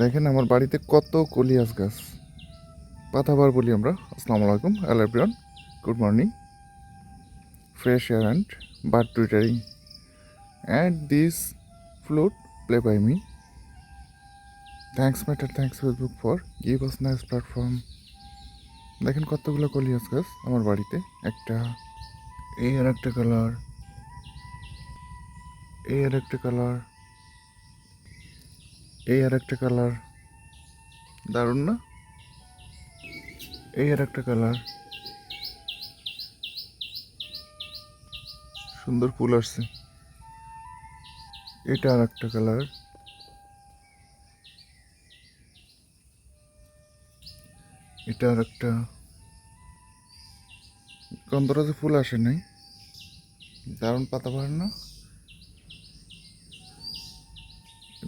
দেখেন আমার বাড়িতে কত কলিয়াস গাছ। পাতাবার বলি আমরা। আসসালামু আলাইকুম। Hello everyone good morning fresh air and bird twittering and this flute play by me thanks Meta thanks Facebook for give us nice platform দেখেন কতগুলো কলিয়াস গাছ আমার বাড়িতে। একটা, এই আর একটা কালার এই আর একটা কালার এই আর একটা কালার দারুণ না? এই আর একটা কালার সুন্দর ফুল আসছে। এটা আর একটা কালার এটা আর একটা। গন্ধরাজে ফুল আসে নাই। দারুণ পাতা বাহার না?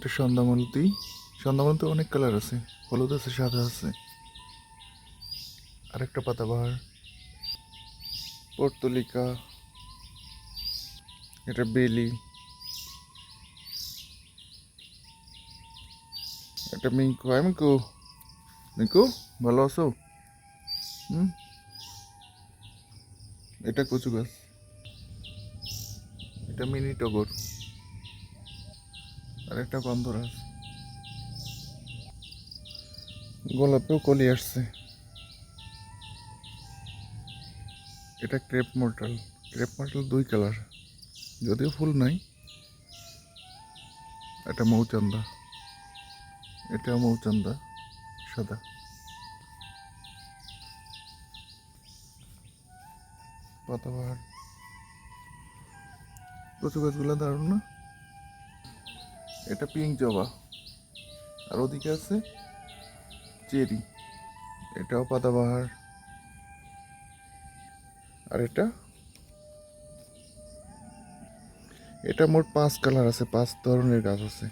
এটা সন্ধ্যামালতি সন্ধ্যামালতি অনেক কালার আছে। হলুদ আছে, সাদা আছে। আরেকটা পাতাবাহার। পর্তলিকা। এটা বেলি। এটা মিঙ্কু। আই মিঙ্কু। মিঙ্কু, ভালো আছো? হুম? এটা কচু গাছ। এটা মিনি টগর। আর একটা গন্ধরাজ গোলাপেও কলি আসছে। এটা ক্রেপ মর্টাল। ক্রেপ মর্টাল দুই কালার। যদিও ফুল নাই। এটা মৌচান্দা। এটা মৌচান্দা সাদা। পাতাবাহার কচু গাছগুলো দারুণ না? এটা পিঙ্ক জবা। আর ওদিকে আছে চেরি। এটাও পাতাবাহার। আর এটা? এটা মোট পাঁচ কালার আছে, পাঁচ ধরনের গাছ আছে।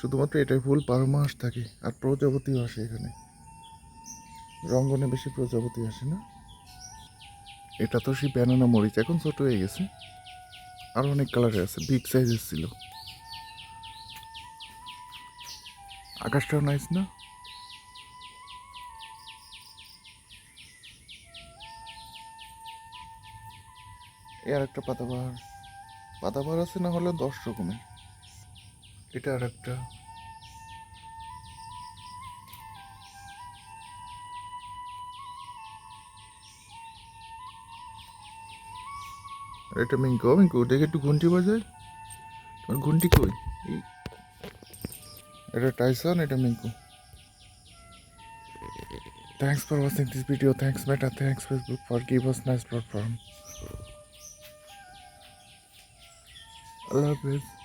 শুধুমাত্র এটাই ফুল বারো মাস থাকে, আর প্রজাপতিও আসে এখানে। রঙ্গনে বেশি প্রজাপতি আসে না। এটা তো সেই ব্যানানা মরিচ, এখন ছোট হয়ে গেছে। আর অনেক কালারের আছে বিগ সাইজের ছিল। আকাশটাও নাইস না? আর একটা পাতাবাহার। পাতাবাহার আছে না হলে দশ রকমের। এটা আর একটা এটা মিঙ্কু মিঙ্কু, দেখে একটু ঘন্টি বাজায়। তোমার ঘন্টি কই। এটা টাইসন এটা Minku thanks for watching this video thanks Meta thanks Facebook for give us nice platform আল্লাহ হাফেজ